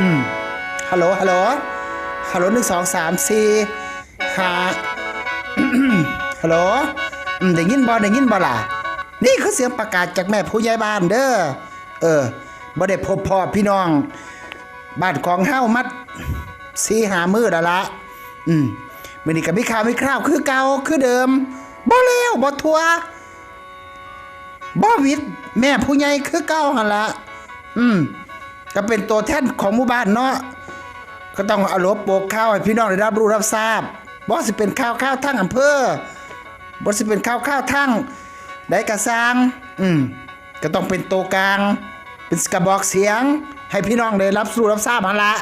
อืมฮัลโหลฮัลโหลฮัลโหลหนึ่งสองสามสี่ห้าฮัลโหลอืมได้ยินบ่ได้ยินบ่ล่ะ นี่คือเสียงประกาศจากแม่ผู้ใหญ่บ้านเด้อเออบ่ได้พบพ่อพี่น้อง บ้านของเฮามัดสีหามือแล้วละ อืมมื้อนี้ก็มีข่าวมีคราวคือเก่าคือเดิมบ่แล้วบ่ทัวบ่วิดแม่ผู้ใหญ่คือเก่าหันละ อืม ก็เป็นตัวแทนของหมู่บ้านเนาะก็ต้องเอารบโปกข้าวให้พี่น้องได้รับรู้รับทราบบ่สิเป็นข้าวข้าวทั้งอำเภอบ่สิเป็นข้าวข้าวทั้งได้กระสร้างอืมก็ต้องเป็นตัวกลาง เป็นกระบอกเสียง ให้พี่น้องได้รับรู้รับทราบหั่นละ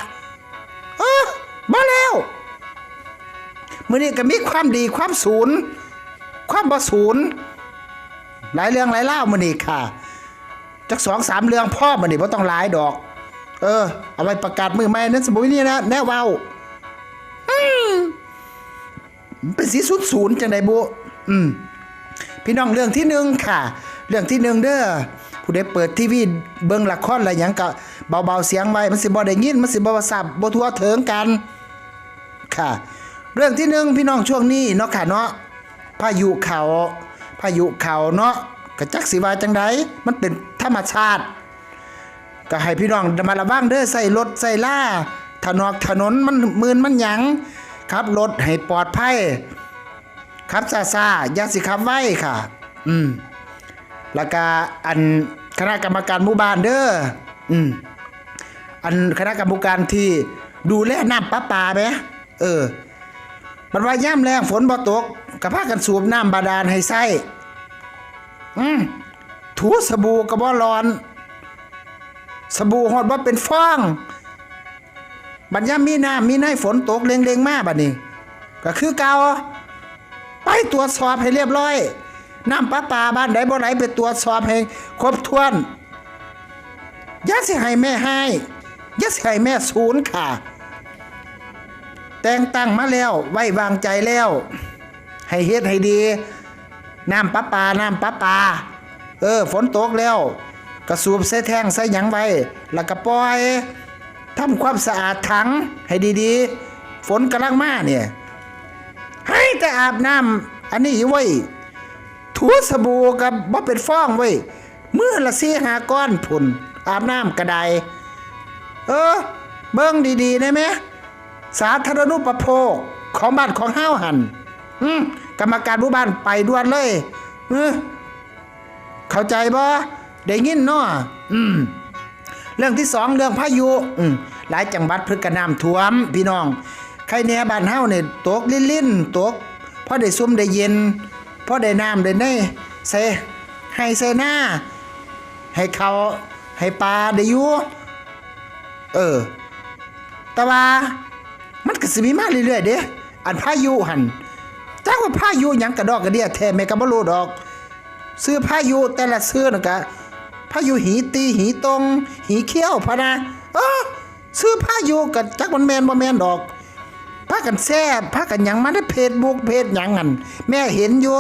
เออมาแล้วมื้อนี้ก็มีความดีความศูนย์ ความบ่ศูนย์หลายเรื่องหลายเล่ามื้อนี้ค่ะจักสองสามเรื่องพ่อมันนี่บ่ต้องหลายดอก เออ เอาไว้ประกาศมือใหม่นั้นสมมุตินี่นะ แน่เว้าอืมมันเป็นสีศูนย์ศูนย์จังไดบุอืม พี่น้องเรื่องที่หนึ่งค่ะ เรื่องที่หนึ่งเด้อผู้ใดเปิดทีวีเบิ่งละครอะไรหยังก็เบาๆเสียงไว้มันสิบ่ได้ยินมันสิบ่ว่าสับบ่ทั่วถึงกัน ค่ะ เรื่องที่หนึ่งพี่น้องช่วงนี้เนาะค่ะเนาะพายุเขาพายุเขาเนาะกระจักสิว่าจังไดมันเป็นธรรมชาติ ก็ให้พี่น้องมาระวังเด้อใส่รถใส่ล่าถนนถนนมันมืนมันหยังครับรถให้ปลอดภัยครับซาซาอย่าสิขับไว้ค่ะ อืมแล้วก็อันคณะกรรมการหมู่บ้านเด้ออืมอันคณะกรรมการที่ดูแลน้ำประปาไหมเออมันว่าย่ำแรงฝนบ่ตกก็พากันสูบน้ำบาดาลให้ใส่อืมถูสบู่ก็บ่ร้อน สบู่ฮอดว่าเป็นฟอง บัดยามมีน้ำมีในฝนตกเล็งๆมาบัดนี้ ก็คือเกาไปตรวจสอบให้เรียบร้อย น้ำประปาบ้านใดบ่ไหลไปตรวจสอบให้ครบถ้วนอย่าสิให้แม่ให้อย่าสิให้แม่ศูนย์ค่ะ แต่งตั้งมาแล้วไว้วางใจแล้ว ให้เฮ็ดให้ดี น้ำประปา น้ำประปา เออ ฝนตกแล้ว กระสูบใส่แท่งใส่หยังไว้ แล้วก็ปล่อยทำความสะอาดถังให้ดีๆ ฝนกำลังมาเนี่ยให้แต่อาบน้ำอันนี้ไว้ยถูสบู่กับบ่เป็นฟองไว้ยมือละสี่หาก้อนผุนอาบน้ำกระไดเออ เบิ่งดีๆได้ไหมสาธารณูปโภคของบ้านของห้าวหันอืมกรรมการหมู่บ้านไปด่วนเลยเออเข้าใจบ่ ได้ยินเนาะอืมเรื่องที่สองเรื่องพายุอืมหลายจังหวัดเพิ่นก็น้ำท่วม พี่น้องใครแหน่บ้านเฮาเนี่ยตกลิ่นๆตกพอได้ซุ่มได้เย็นพอได้น้ำได้ในใส่ให้ใส่หน้า ให้เขาให้ปลาได้อยู่เออ แต่ว่ามันก็สิมีมาเรื่อยๆเด้อันพายุหันจักว่าพายุหยังกระดอกกระเดียแท้แม่ก็บ่รู้ดอก ซื้อพายุแต่ละซื้อน่ะก็ พายุหีตีหีตรง หีเขี้ยวพะนะเออซื้อพายุก็จักมันแมนบ่แมนดอกพากันแซ่บพากันหยังมาในเพจบุกเพจหยังหันแม่เห็นอยู่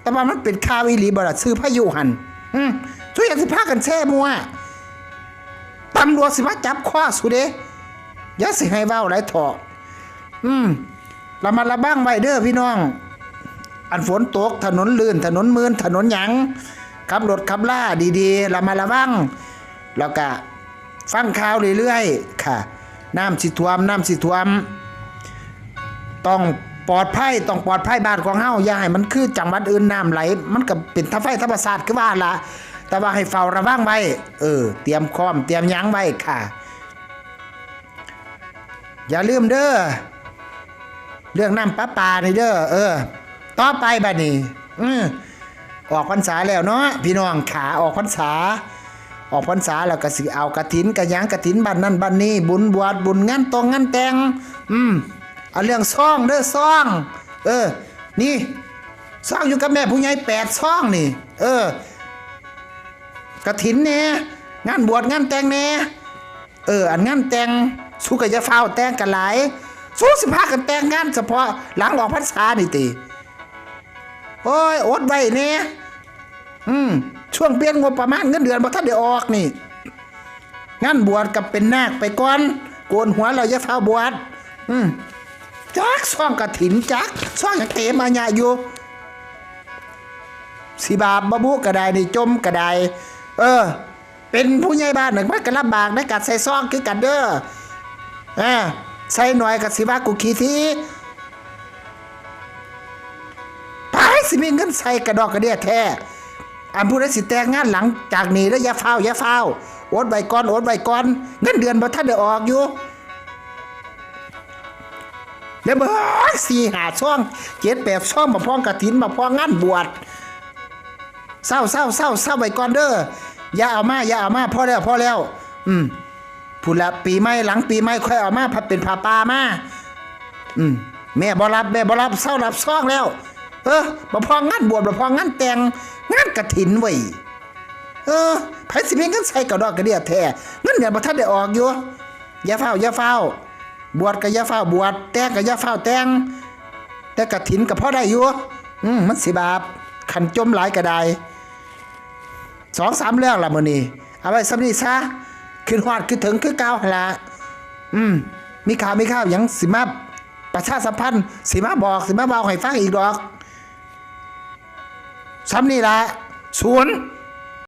แต่ว่ามันเป็นข่าวอีหลีบ่ล่ะซื้อพายุหันอืมช่วยสิพากันแซ่มัวตำรวจสิมาจับคว้าสุเดอย่าสิให้เว้าหลายเถาะอืมระมัดระบ้างไว้เด้อพี่น้อง อันฝนตกถนนลื่นถนนมืนถนนหยัง ขับรถขับล่าดีๆระมัดระวังแล้วก็ฟังข่าวเรื่อยๆค่ะ น้ำสิท่วมน้ำสิท่วม ต้องปลอดภัยต้องปลอดภัยบ้านของเฮาอย่าให้มันคือจังหวัดอื่นน้ำไหล มันก็เป็นทัพไฟธรรมศาสตร์คือว่าละแต่ว่าให้เฝ้าระวังไว้ เออ เตรียมพร้อมเตรียมยังไว้ค่ะ อย่าลืมเด้อเรื่องน้ำประปานี่เด้อเออ ต่อไปบัดนี้ อือ ออกพรรษาแล้วเนาะพี่น้องขาออกพรรษา ออกพรรษาแล้วก็สิเอากระถินกระยังกระถินบ้านนั้นบ้านนี้บุญบวชบุญงานตรงงานแต่งอืมเอาเรื่องซ่องเด้อซ่อง เออ นี่ซ่องอยู่กับแม่ผู้ใหญ่แปดซ่องนี่ เออกระถินเนี่ยงานบวชงานแต่งเนี่ยเอออันงานแต่งสู้กับจะเฝ้าแต่งกันหลายสู้สิพากันแต่งงานเฉพาะหลังออกพรรษานี่ติ โอ้ยอดไว้เนี่ยอืมช่วงเปลี่ยนงบประมาณเงินเดือนบ่ทันได้ออกนี่งั้นบวชกับเป็นนาคไปก่อนโกนหัวเราจะเฝ้าบวชอืมจักซ่องกระถินจักซ่องอย่างเตมาญาอยู่สิบาปบบุกระไดนี่จมกระไดเออ เป็นผู้ใหญ่บ้านหนึ่งมันก็ลำบากในการใส่ซองคือกันเด้ออ่าใส่หน่อยกับสิว่ากูขี้ที สิมีเงินใส่กระดอกกระเดียแท้อันผู้ใดสิแต่งงานหลังจากนี้แล้วอย่าเฝ้าอย่าเฝ้าโอดใบก่อนโอดใบก่อน เงินเดือนบ่ทันได้ออกอยู่แล้วเบิดสี่หาช่องเจ็ดแปดช่องมาพ้องกระถินมาพ้องงานบวชเศร้าเศร้าเศร้าเศร้าไปก่อนเด้ออย่าเอามาอย่าเอามาพ่อแล้วพ่อแล้ว อืมพูดละปีใหม่หลังปีใหม่ค่อยเอามาพัดเป็นผ้าป่ามาอืมแม่บ่รับแม่บ่รับเศร้ารับซ่องแล้ว เออบ่พองานบวชบ่พองานแต่งงานกระถินไว้ยเออไผสิมีเงินใส่กระดอกกระเดียแท้เงินเดือนบ่ทันได้ออกอยู่อย่าเฝ้าอย่าเฝ้า บวชก็อย่าเฝ้าบวชแต่งก็อย่าเฝ้าแต่งแต่กระถินก็พอได้อยู่อืมมันสิบาปขันจมหลายก็ได้สองสามเรื่องละมื้อนี้เอาไว้สำนี้ซะขึ้นฮอดขึ้นถึงคือเก่าหั่นละอืมมีข่าวมีข่าวหยังสิมาประชาสัมพันธ์สิมาบอกสิมาเบาให้ฟังอีกดอก สำนี้ละศูนย์